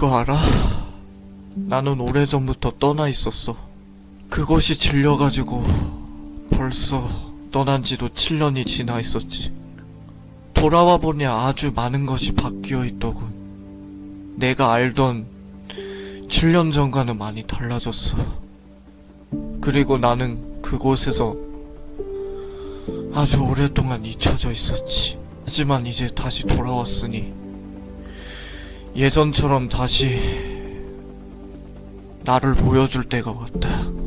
그거 알아? 나는 오래전부터 떠나 있었어. 그곳이 질려가지고 벌써 떠난 지도 7년이 지나 있었지. 돌아와 보니 아주 많은 것이 바뀌어 있더군. 내가 알던 7년 전과는 많이 달라졌어. 그리고 나는 그곳에서 아주 오랫동안 잊혀져 있었지. 하지만 이제 다시 돌아왔으니 예전처럼 다시 나를 보여줄 때가 왔다.